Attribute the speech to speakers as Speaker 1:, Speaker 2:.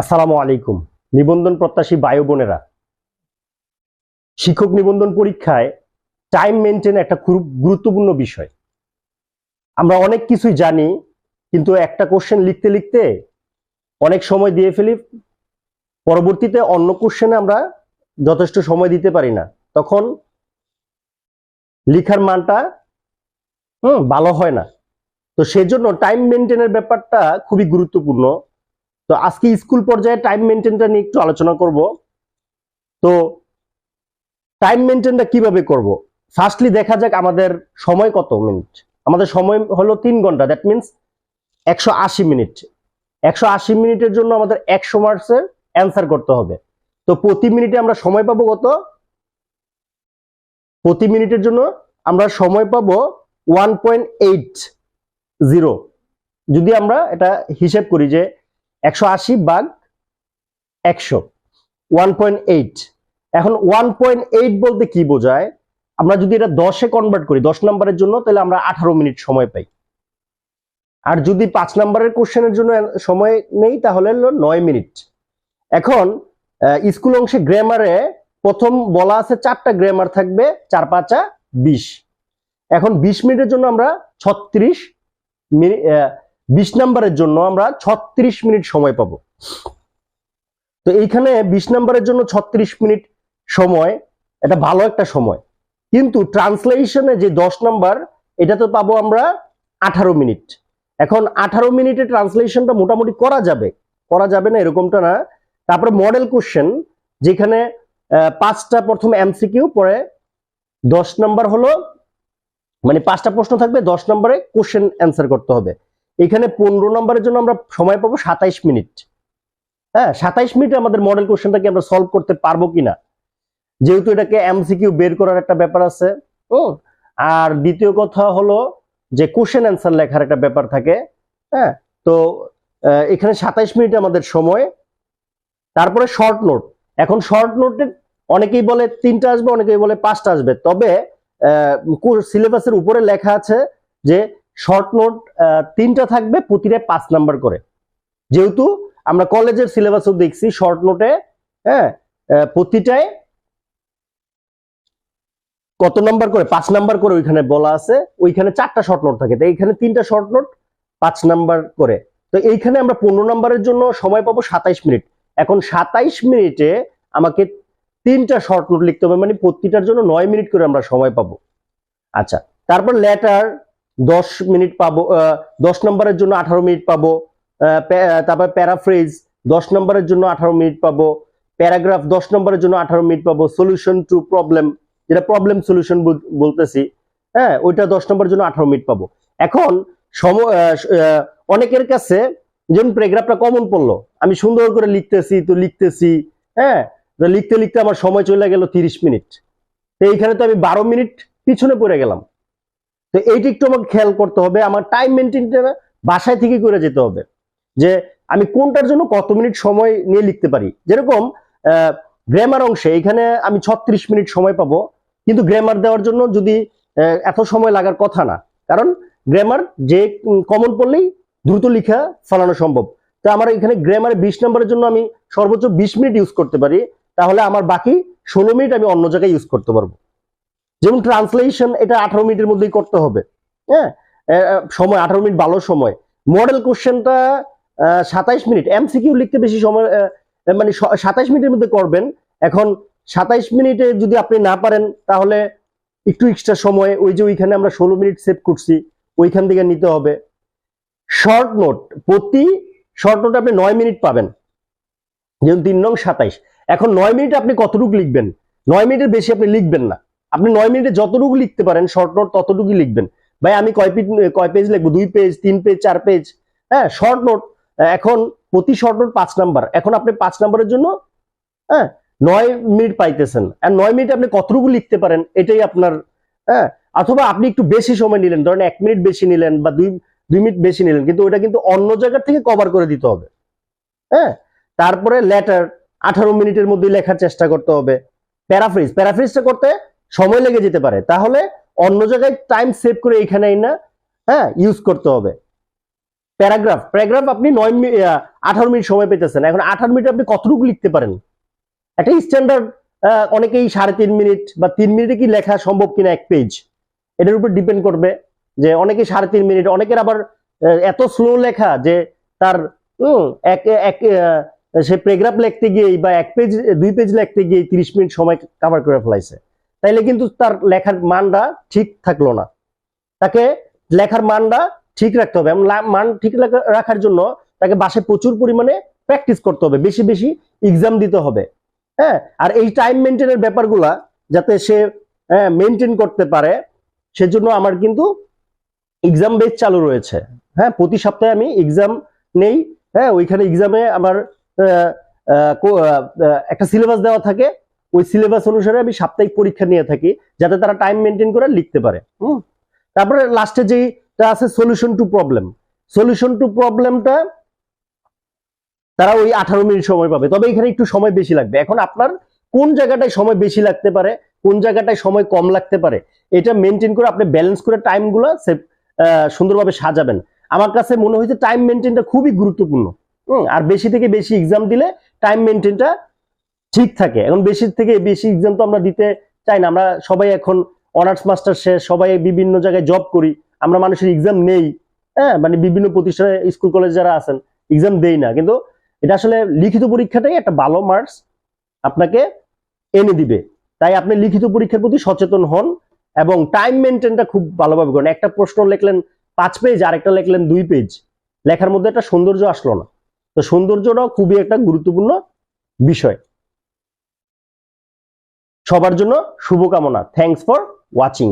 Speaker 1: আসসালামু আলাইকুম। নিবন্ধন প্রত্যাশী বায়ু বোনেরা, শিক্ষক নিবন্ধন পরীক্ষায় টাইম মেনটেন একটা খুব গুরুত্বপূর্ণ বিষয়। আমরা অনেক কিছুই জানি, কিন্তু একটা কোশ্চেন লিখতে লিখতে অনেক সময় দিয়ে ফেলি, পরবর্তীতে অন্য কোশ্চেনে আমরা যথেষ্ট সময় দিতে পারি না। তখন লিখার মানটা, হুম, ভালো হয় না। তো সেজন্য টাইম মেনটেনের ব্যাপারটা খুবই গুরুত্বপূর্ণ। তো আজকে স্কুল পর্যায়ে টাইম মেনটেনটা নিয়ে একটু আলোচনা করব। তো টাইম মেনটেনটা কীভাবে করব? ফার্স্টলি দেখা যাক আমাদের সময় কত মিনিট আমাদের সময় হলো তিন ঘণ্টা দ্যাট মিনস একশো আশি মিনিট একশো আশি মিনিটের জন্য আমাদের একশো মার্কসের অ্যান্সার করতে হবে। তো প্রতি মিনিটে আমরা সময় পাবো কত? প্রতি মিনিটের জন্য আমরা সময় পাবো ওয়ান পয়েন্ট এইট জিরো যদি আমরা এটা হিসেব করি যে একশো আশি বাগ একশো ওয়ান পয়েন্ট এইট এখন ওয়ান পয়েন্ট এইট বলতে কি বোঝায়? আমরা যদি এটা দশে কনভার্ট করি, দশ নম্বরের জন্য, তাহলে আমরা আঠারো মিনিট সময় পাই। আর যদি পাঁচ নম্বরের কোশ্চেনের জন্য সময় নেই, তাহলে হলো নয় মিনিট। এখন স্কুল অংশে গ্রামারে প্রথম বলা আছে চারটা গ্রামার থাকবে, চার, পাঁচা বিশ। এখন বিশ মিনিটের জন্য আমরা ছত্রিশ মিনিট বিশ নাম্বারের জন্য আমরা ছত্রিশ মিনিট সময় পাবো। তো এইখানে বিশ নাম্বারের জন্য ছত্রিশ মিনিট সময়, এটা ভালো একটা সময়। কিন্তু ট্রান্সলেশনে যে দশ নাম্বার, এটা তো পাবো আমরা আঠারো মিনিট। এখন আঠারো মিনিটে ট্রান্সলেশনটা মোটামুটি করা যাবে। করা যাবে না, এরকমটা না। তারপরে মডেল কোশ্চেন, যেখানে পাঁচটা প্রথম এমসিকিউ, পরে দশ নাম্বার হলো মানে পাঁচটা প্রশ্ন থাকবে, দশ নম্বরে কোশ্চেন অ্যান্সার করতে হবে। এখানে পনেরো নম্বরের জন্য আমরা সময় পাবো সাতাইশ মিনিট। হ্যাঁ সাতাইশ মিনিটে আমাদের মডেল কোশ্চেনটাকে আমরা সলভ করতে পারব কিনা? যেহেতু এটাকে এমসিকিউ বের করার একটা ব্যাপার আছে আর দ্বিতীয় কথা হলো যে কোশ্চেন অ্যান্সার লেখার একটা ব্যাপার থাকে হ্যাঁ? তো এখানে সাতাইশ মিনিট আমাদের সময়, তারপরে শর্ট নোট এখন শর্ট নোটে অনেকেই বলে তিনটা আসবে, অনেকেই বলে পাঁচটা আসবে। তবে সিলেবাসের উপরে লেখা আছে যে শর্ট নোট তিনটা থাকবে, প্রতিটা পাঁচ নাম্বার করে। যেহেতু আমরা কলেজের সিলেবাসও দেখছি শর্ট নোটে হ্যাঁ প্রতিটায় কত নাম্বার করে? পাঁচ নাম্বার করে ওইখানে বলা আছে, ওইখানে চারটা শর্ট নোট থাকে। তো এখানে তিনটা শর্ট নোট পাঁচ নাম্বার করে। তো এইখানে আমরা পনেরো নাম্বারের জন্য সময় পাবো সাতাইশ মিনিট। এখন সাতাইশ মিনিটে আমাকে তিনটা শর্ট নোট লিখতে হবে মানে প্রতিটার জন্য নয় মিনিট করে আমরা সময় পাবো। আচ্ছা তারপর লেটার দশ মিনিট পাবো দশ নম্বরের জন্য আঠারো মিনিট পাবো তারপর প্যারাফ্রেজ দশ নম্বরের জন্য আঠারো মিনিট পাবো প্যারাগ্রাফ দশ নম্বরের জন্য আঠারো মিনিট পাবো সলিউশন টু প্রবলেম যেটা প্রবলেম সলিউশন বলতেছি হ্যাঁ ওইটা দশ নম্বরের জন্য আঠারো মিনিট পাবো। এখন সম অনেকের কাছে যেমন প্যারাগ্রাফটা কমন পড়ল, আমি সুন্দর করে লিখতেছি, তো লিখতেছি হ্যাঁ লিখতে লিখতে আমার সময় চলে গেল তিরিশ মিনিট, তো এইখানে তো আমি বারো মিনিট পিছনে পড়ে গেলাম। তো এইটা একটু আমাকে খেয়াল করতে হবে, আমার টাইম মেনটেনটা বাসায় থেকে করে যেতে হবে। যে আমি কোনটার জন্য কত মিনিট সময় নিয়ে লিখতে পারি? যেরকম গ্রামার অংশে, এখানে আমি ছত্রিশ মিনিট সময় পাবো, কিন্তু গ্রামার দেওয়ার জন্য যদি এত সময় লাগার কথা না। কারণ গ্রামার যে কমন পড়লেই দ্রুত লিখা ফলানো সম্ভব। তো আমার এখানে গ্রামারে বিশ নম্বরের জন্য আমি সর্বোচ্চ বিশ মিনিট ইউজ করতে পারি, তাহলে আমার বাকি ষোলো মিনিট আমি অন্য জায়গায় ইউজ করতে পারব। যেমন ট্রান্সলেশন এটা আঠারো মিনিটের মধ্যেই করতে হবে। হ্যাঁ? সময়, আঠারো মিনিট ভালো সময়। মডেল কোশ্চেনটা সাতাইশ মিনিট। এমসিকিউ লিখতে বেশি সময় মানে সাতাইশ মিনিটের মধ্যে করবেন। এখন সাতাইশ মিনিটে যদি আপনি না পারেন, তাহলে একটু এক্সট্রা সময়, ওই যে ওইখানে আমরা ষোলো মিনিট সেভ করছি, ওইখান থেকে নিতে হবে। শর্ট নোট প্রতি শর্ট নোট আপনি নয় মিনিট পাবেন। যেমন তিন নং সাতাইশ। এখন নয় মিনিটে আপনি কতটুকু লিখবেন? নয় মিনিটের বেশি আপনি লিখবেন না। আপনি নয় মিনিটে যতটুকু লিখতে পারেন শর্ট নোট ততটুকুই লিখবেন। ভাই, আমি কয় পেজ কয় পেজ লিখব? দুই পেজ তিন পেজ চার পেজ হ্যাঁ শর্ট নোট এখন প্রতি শর্ট নোট পাঁচ নাম্বার এখন আপনি পাঁচ নাম্বারের জন্য হ্যাঁ নয় মিনিট পাইতেছেন। আর নয় মিনিটে আপনি কতটুকু লিখতে পারেন, এটাই আপনার হ্যাঁ অথবা আপনি একটু বেশি সময় নিলেন, ধরেন এক মিনিট বেশি নিলেন বা দুই দুই মিনিট বেশি নিলেন, কিন্তু ওটা কিন্তু অন্য জায়গা থেকে কভার করে দিতে হবে। হ্যাঁ তারপরে লেটার আঠারো মিনিটের মধ্যে লেখার চেষ্টা করতে হবে। প্যারাফ্রিজ প্যারাফ্রিজটা করতে সময় লেগে যেতে পারে। তাহলে অন্য জায়গায় টাইম সেভ করে এখানে না হ্যাঁ ইউজ করতে হবে। প্যারাগ্রাফ প্যারাগ্রাফ আপনি নয় আঠারো মিনিট সময় পেতেছেন। এখন আঠারো মিনিট আপনি কতটুকু লিখতে পারেন? একটা স্ট্যান্ডার্ড অনেকেই সাড়ে তিন মিনিট বা তিন মিনিটে কি লেখা সম্ভব কিনা এক পেজ এটার উপর ডিপেন্ড করবে যে অনেকে সাড়ে তিন মিনিট, অনেকের আবার এত স্লো লেখা যে তার এক এক সে প্যারাগ্রাফ লিখতে গিয়েই বা এক পেজ দুই পেজ লিখতে গিয়ে তিরিশ মিনিট সময় কভার করে ফেলাইছে। তাইলে কিন্তু তার লেখার মানটা ঠিক থাকল না। তাকে লেখার মানটা ঠিক রাখতে হবে। মান ঠিক রাখা- রাখার জন্য তাকে বাসে প্রচুর পরিমাণে প্র্যাকটিস করতে হবে। বেশি বেশি এক্সাম দিতে হবে। হ্যাঁ? আর এই টাইম মেনটেনের ব্যাপারগুলা যাতে সে মেনটেন করতে পারে, সেজন্য আমার কিন্তু এক্সাম বেস চালু রয়েছে। হ্যাঁ? প্রতি সপ্তাহে আমি এক্সাম নেই। হ্যাঁ? ওইখানে এক্সামে আমার একটা সিলেবাস দেওয়া থাকে। ওই সিলেবাস অনুসারে আমি সাপ্তাহিক পরীক্ষা নিয়ে থাকি যাতে তারা টাইম মেনটেন করে লিখতে পারে। হুম? তারপরে লাস্টে যেটা আছে solution to problem solution to প্রবলেমটা তারা ওই আঠারো মিনিট সময় পাবে। তবে এখানে একটু সময় বেশি লাগবে। এখন আপনার কোন জায়গাটায় সময় বেশি লাগতে পারে কোন জায়গাটায় সময় কম লাগতে পারে এটা মেনটেন করে আপনি ব্যালেন্স করে টাইমগুলো সুন্দরভাবে সাজাবেন। আমার কাছে মনে হয়েছে টাইম মেনটেনটা খুবই গুরুত্বপূর্ণ। হুম, আর বেশি থেকে বেশি এক্সাম দিলে টাইম মেনটেনটা ঠিক থাকে। এখন বেশি থেকে বেশি এক্সাম তো আমরা দিতে চাই না। আমরা সবাই এখন অনার্স মাস্টার শেষ, সবাই বিভিন্ন জায়গায় জব করি। আমরা মানুষের এক্সাম নেই। হ্যাঁ মানে বিভিন্ন প্রতিষ্ঠানে স্কুল কলেজ যারা আছেন এক্সাম দেই না। কিন্তু এটা আসলে লিখিত পরীক্ষাটাই একটা ভালো মার্কস আপনাকে এনে দিবে। তাই আপনি লিখিত পরীক্ষার প্রতি সচেতন হন এবং টাইম মেনটেনটা খুব ভালোভাবে করেন। একটা প্রশ্ন লিখলেন পাঁচ পেজ আর একটা লিখলেন দুই পেজ লেখার মধ্যে একটা সৌন্দর্য আসলো না। তো সৌন্দর্যটাও খুবই একটা গুরুত্বপূর্ণ বিষয়। সবার জন্য শুভকামনা। Thanks for watching